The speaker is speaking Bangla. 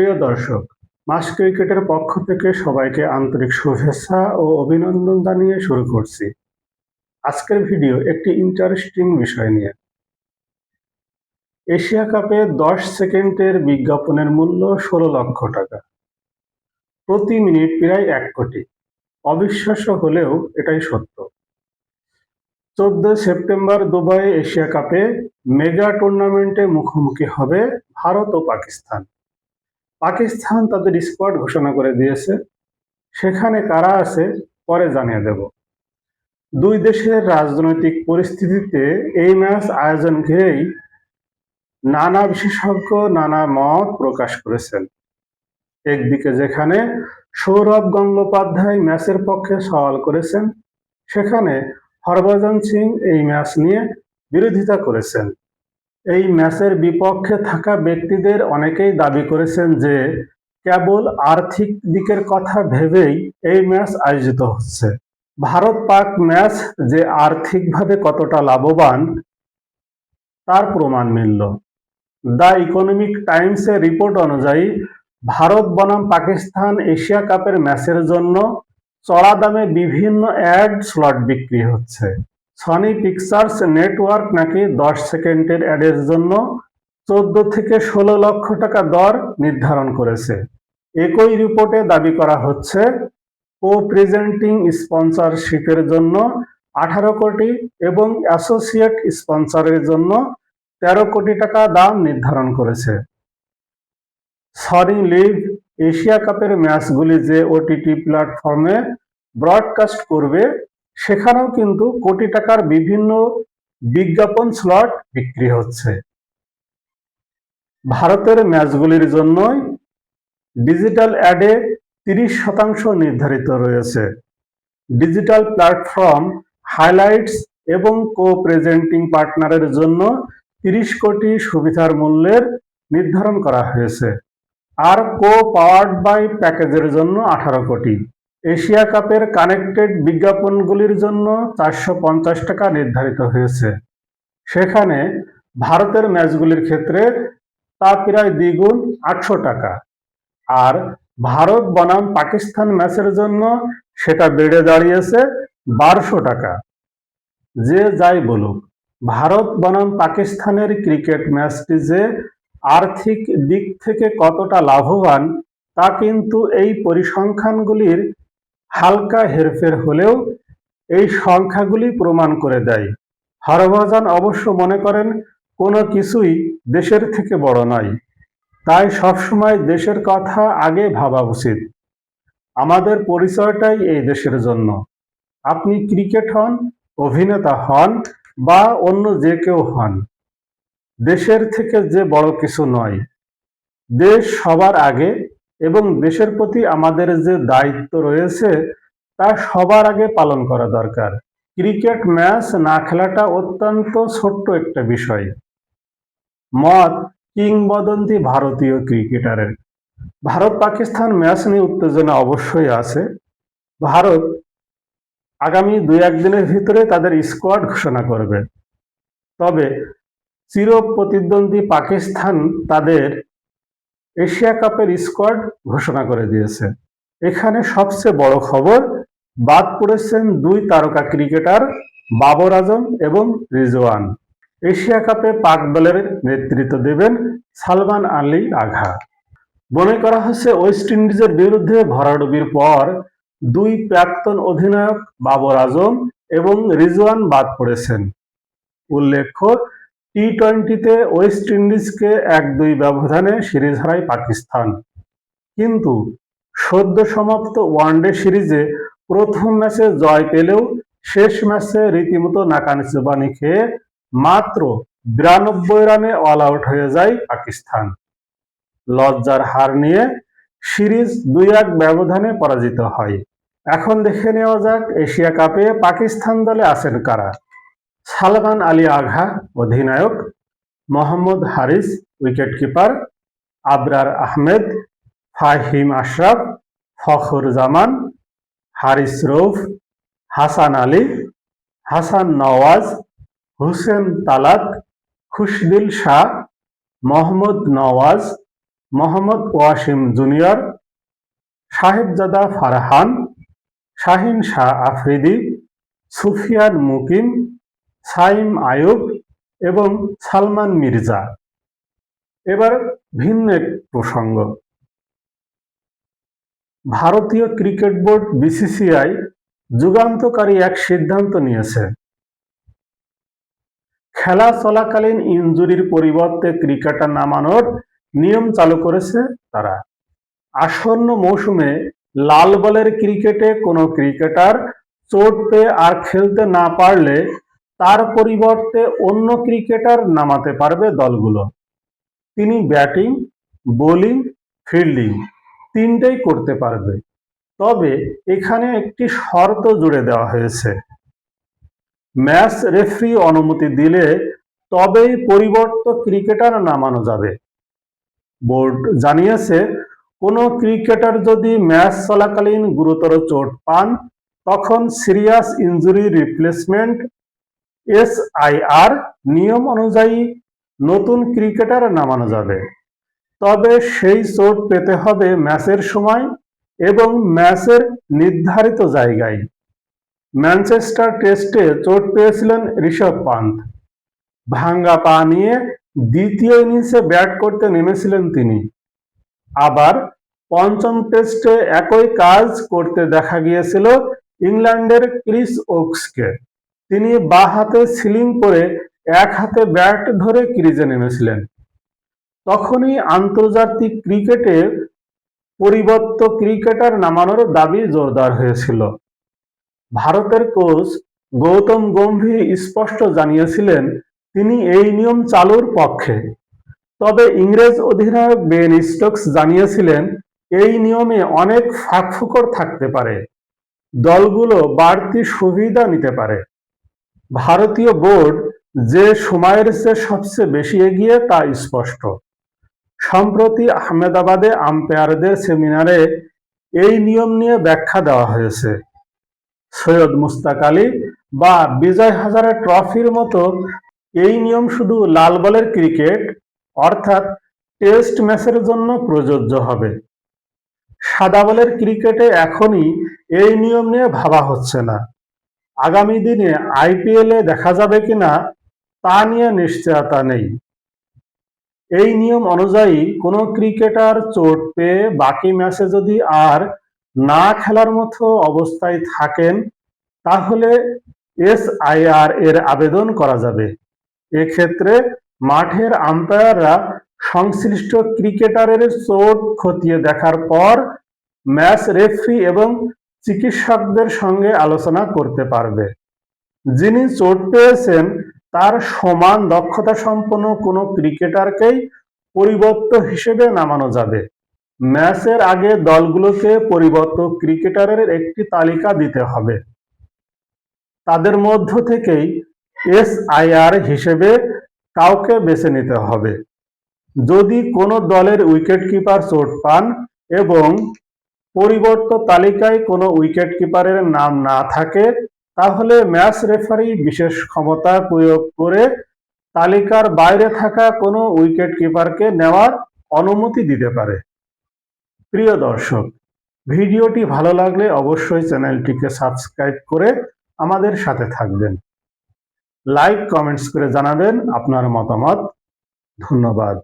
প্রিয় দর্শক, মাস ক্রিকেটের পক্ষ থেকে সবাইকে আন্তরিক শুভেচ্ছা ও অভিনন্দন জানিয়ে শুরু করছি। আজকের ভিডিও একটি ইন্টারেস্টিং বিষয় নিয়ে। এশিয়া কাপে দশ সেকেন্ডের বিজ্ঞাপনের মূল্য ষোলো লক্ষ টাকা। প্রতি মিনিট প্রায় এক কোটি। অবিশ্বাস্য হলেও এটাই সত্য। চোদ্দ সেপ্টেম্বর দুবাই এশিয়া কাপে মেগা টুর্নামেন্টে মুখোমুখি হবে ভারত ও পাকিস্তান। পাকিস্তান তাদের স্কোয়াড ঘোষণা করে দিয়েছে। সেখানে কারা আছে, পরে জানিয়ে দেব। দুই দেশের রাজনৈতিক পরিস্থিতিতে এই ম্যাচ আয়োজন ঘিরেই নানা বিশেষজ্ঞ, নানা মত প্রকাশ করেছেন। একদিকে যেখানে সৌরভ গঙ্গোপাধ্যায় ম্যাচের পক্ষে সওয়াল করেছেন, সেখানে হরভজন সিং এই ম্যাচ নিয়ে বিরোধিতা করেছেন। এই ম্যাচের বিপক্ষে থাকা ব্যক্তিদের অনেকেই দাবি করেছেন যে কেবল আর্থিক দিকের কথা ভেবেই এই ম্যাচ আয়োজিত হচ্ছে। ভারত পাক ম্যাচ যে আর্থিকভাবে কতটা লাভবান, তার প্রমাণ মিলল। দ্য ইকোনমিক টাইমসের রিপোর্ট অনুযায়ী, ভারত বনাম পাকিস্তান এশিয়া কাপের ম্যাচের জন্য চড়া দামে বিভিন্ন অ্যাড স্লট বিক্রি হচ্ছে। সনি পিকচার্স নেটওয়ার্ক নাকি দশ সেকেন্ডের অ্যাডের জন্য চোদ্দ থেকে ষোলো লক্ষ টাকা দর নির্ধারণ করেছে। একই রিপোর্টে দাবি করা হচ্ছে কো প্রেজেন্টিং স্পন্সরশিপের জন্য আঠারো কোটি এবং অ্যাসোসিয়েট স্পন্সরের জন্য তেরো কোটি টাকা দাম নির্ধারণ করেছে। সরি লিগ এশিয়া কাপের ম্যাচগুলি যে ওটিটি প্ল্যাটফর্মে ব্রডকাস্ট করবে সেখানেও কিন্তু কোটি টাকার বিভিন্ন বিজ্ঞাপন স্লট বিক্রি হচ্ছে। ভারতের ম্যাচগুলির জন্যই ডিজিটাল অ্যাডে তিরিশ শতাংশ নির্ধারিত রয়েছে। ডিজিটাল প্ল্যাটফর্ম হাইলাইটস এবং কো প্রেজেন্টিং পার্টনারের জন্য তিরিশ কোটি সুবিধার মূল্যের নির্ধারণ করা হয়েছে। আর কো পাওয়ার্ড বাই প্যাকেজের জন্য আঠারো কোটি। এশিয়া কাপের কানেক্টেড বিজ্ঞাপনগুলির জন্য চারশো পঞ্চাশ টাকা নির্ধারিত হয়েছে। সেখানে ভারতের ম্যাচগুলির ক্ষেত্রে তা প্রায় দ্বিগুণ, আটশো টাকা। আর ভারত বনাম পাকিস্তান ম্যাচের জন্য সেটা বেড়ে দাঁড়িয়েছে বারোশো টাকা। যে যাই বলুক, ভারত বনাম পাকিস্তানের ক্রিকেট ম্যাচটি যে আর্থিক দিক থেকে কতটা লাভবান, তা কিন্তু এই পরিসংখ্যানগুলির হালকা হেরফের হলেও এই সংখ্যাগুলি প্রমাণ করে দেয়। হরভজন অবশ্য মনে করেন, কোনো কিছুই দেশের থেকে বড় নয়। তাই সবসময় দেশের কথা আগে ভাবা উচিত। আমাদের পরিচয়টাই এই দেশের জন্য। আপনি ক্রিকেট হন, অভিনেতা হন, বা অন্য যে কেউ হন। দেশের থেকে যে বড় কিছু নয়। দেশ সবার আগে এবং দেশের প্রতি আমাদের যে দায়িত্ব রয়েছে, তা সবার আগে পালন করা দরকার। ক্রিকেট ম্যাচ না খেলাটা অত্যন্ত ছোট্ট একটা বিষয়। মত কিংবদন্তি ভারতীয় ক্রিকেটারের। ভারত পাকিস্তান ম্যাচ নিয়ে উত্তেজনা অবশ্যই আছে। ভারত আগামী দুই একদিনের ভিতরে তাদের স্কোয়াড ঘোষণা করবে। তবে চির প্রতিদ্বন্দ্বী পাকিস্তান তাদের এশিয়া কাপের স্কোয়াড ঘোষণা করে দিয়েছে। এখানে সবচেয়ে বড় খবর, বাদ পড়েছেন দুই তারকা ক্রিকেটার বাবর আজম এবং রিজওয়ান। এশিয়া কাপে পাক দলের নেতৃত্ব দেবেন সালমান আলী আঘা। মনে করা হচ্ছে ওয়েস্ট ইন্ডিজের বিরুদ্ধে ভরাডুবির পর দুই প্রাক্তন অধিনায়ক বাবর আজম এবং রিজওয়ান বাদ পড়েছেন। উল্লেখ্য টি টোয়েন্টিতে ওয়েস্ট ইন্ডিজকে এক দুই ব্যবধানে সিরিজ হারায় পাকিস্তান। কিন্তু সদ্য সমাপ্ত ওয়ানডে সিরিজে প্রথম ম্যাচে জয় পেলেও শেষ ম্যাচে রীতিমতো নাকানি চুবানি খেয়ে মাত্র বিরানব্বই রানে অল আউট হয়ে যায় পাকিস্তান। লজ্জার হার নিয়ে সিরিজ দুই এক ব্যবধানে পরাজিত হয়। এখন দেখে নেওয়া যাক এশিয়া কাপে পাকিস্তান দলে আছেন কারা। সালমান আলী আঘা, অধিনায়ক, মোহাম্মদ হারিস, উইকেটকিপার, আবরার আহমেদ, ফাহিম আশরাফ ফখর জামান হারিস রৌফ, হাসান আলী, হাসান নওয়াজ, হুসেন তালাক, খুশদিল শাহ, মোহাম্মদ নওয়াজ, মোহাম্মদ ওয়াসিম জুনিয়র, সাহেবজাদা ফারহান, শাহিন শাহ আফ্রিদি, সুফিয়ান মুকিম সাইম আয়ুব এবং সালমান মির্জা। এবার ভিন্ন এক প্রসঙ্গ। ভারতীয় ক্রিকেট বোর্ড বিসিসিআই যুগান্তকারী এক সিদ্ধান্ত নিয়েছে। খেলা চলাকালীন ইনজুরির পরিবর্তে ক্রিকেটার নামানোর নিয়ম চালু করেছে তারা। আসন্ন মৌসুমে লাল বলের ক্রিকেটে কোনো ক্রিকেটার চোট পেয়ে আর খেলতে না পারলে তার পরিবর্তে অন্য ক্রিকেটার নামাতে পারবে দলগুলো। তিনি ব্যাটিং, বোলিং, ফিল্ডিং তিনটেই করতে পারবে। তবে এখানে একটি শর্ত জুড়ে দেওয়া হয়েছে। ম্যাচ রেফারি অনুমতি দিলে তবেই পরিবর্ত ক্রিকেটার নামানো যাবে। বোর্ড জানিয়েছে, কোনো ক্রিকেটার যদি ম্যাচ চলাকালীন গুরুতর চোট পান, তখন সিরিয়াস ইনজুরি রিপ্লেসমেন্ট এসআইআর নিয়ম অনুযায়ী নতুন ক্রিকেটার নামানো যাবে। তবে সেই চোট পেতে হবে ম্যাচের সময় এবং ম্যাচের নির্ধারিত জায়গায়। ম্যানচেস্টার টেস্টে চোট পেয়েছিলেন ঋষভ পান্থ। ভাঙ্গা পা নিয়ে দ্বিতীয় ইনিংসে ব্যাট করতে নেমেছিলেন তিনি। আবার পঞ্চম টেস্টে একই কাজ করতে দেখা গিয়েছিল ইংল্যান্ডের ক্রিস ওকসকে। তিনি বা হাতে সিলিং করে এক হাতে ব্যাট ধরে ক্রিজে নেমেছিলেন। তখনই আন্তর্জাতিক ক্রিকেটে পরিবর্ত ক্রিকেটার নামানোর দাবি জোরদার হয়েছিল। ভারতের কোচ গৌতম গম্ভীর স্পষ্ট জানিয়েছিলেন, তিনি এই নিয়ম চালুর পক্ষে। তবে ইংরেজ অধিনায়ক বেন স্টোকস জানিয়েছিলেন, এই নিয়মে অনেক ফাঁকফোকর থাকতে পারে। দলগুলো বাড়তি সুবিধা নিতে পারে। ভারতীয় বোর্ড যে সময়ের চেয়ে সবচেয়ে বেশি এগিয়ে তা স্পষ্ট। সম্প্রতি আহমেদাবাদে আম্পায়ারদের সেমিনারে এই নিয়ম নিয়ে ব্যাখ্যা দেওয়া হয়েছে। সৈয়দ মুস্তাক আলী বা বিজয় হাজারে ট্রফির মতো এই নিয়ম শুধু লাল বলের ক্রিকেট, অর্থাৎ টেস্ট ম্যাচের জন্য প্রযোজ্য হবে। সাদা বলের ক্রিকেটে এখনই এই নিয়ম নিয়ে ভাবা হচ্ছে না। আগামী দিনে আইপিএলে দেখা যাবে কিনা তা নিয়ে নিশ্চয়তা নেই। এই নিয়ম অনুযায়ী কোনো ক্রিকেটার চোট পেয়ে বাকি ম্যাচে যদি আর না খেলার মতো অবস্থায় থাকেন, তাহলে এসআইআর এর আবেদন করা যাবে। এক্ষেত্রে মাঠের আম্পায়াররা সংশ্লিষ্ট ক্রিকেটারের চোট খতিয়ে দেখার পর ম্যাচ রেফরি এবং চিকিৎসকদের সঙ্গে আলোচনা করতে পারবে। যিনি চোট পেয়েছেন, তার সমান দক্ষতা সম্পন্ন কোনো ক্রিকেটারকেই পরিবর্ত হিসেবে নামানো যাবে। ম্যাচের আগে দলগুলোকে পরিবর্ত ক্রিকেটারের একটি তালিকা দিতে হবে। তাদের মধ্য থেকেই এসআইআর হিসেবে কাউকে বেছে নিতে হবে। যদি কোনো দলের উইকেট কিপার চোট পান এবং পরিবর্ত তালিকায় কোনো উইকেট কিপারের নাম না থাকে, তাহলে ম্যাচ রেফারি বিশেষ ক্ষমতা প্রয়োগ করে তালিকার বাইরে থাকা কোনো উইকেট কিপারকে নেওয়ার অনুমতি দিতে পারে। প্রিয় দর্শক, ভিডিওটি ভালো লাগলে অবশ্যই চ্যানেলটিকে সাবস্ক্রাইব করে আমাদের সাথে থাকবেন। লাইক, কমেন্টস করে জানাবেন আপনার মতামত। ধন্যবাদ।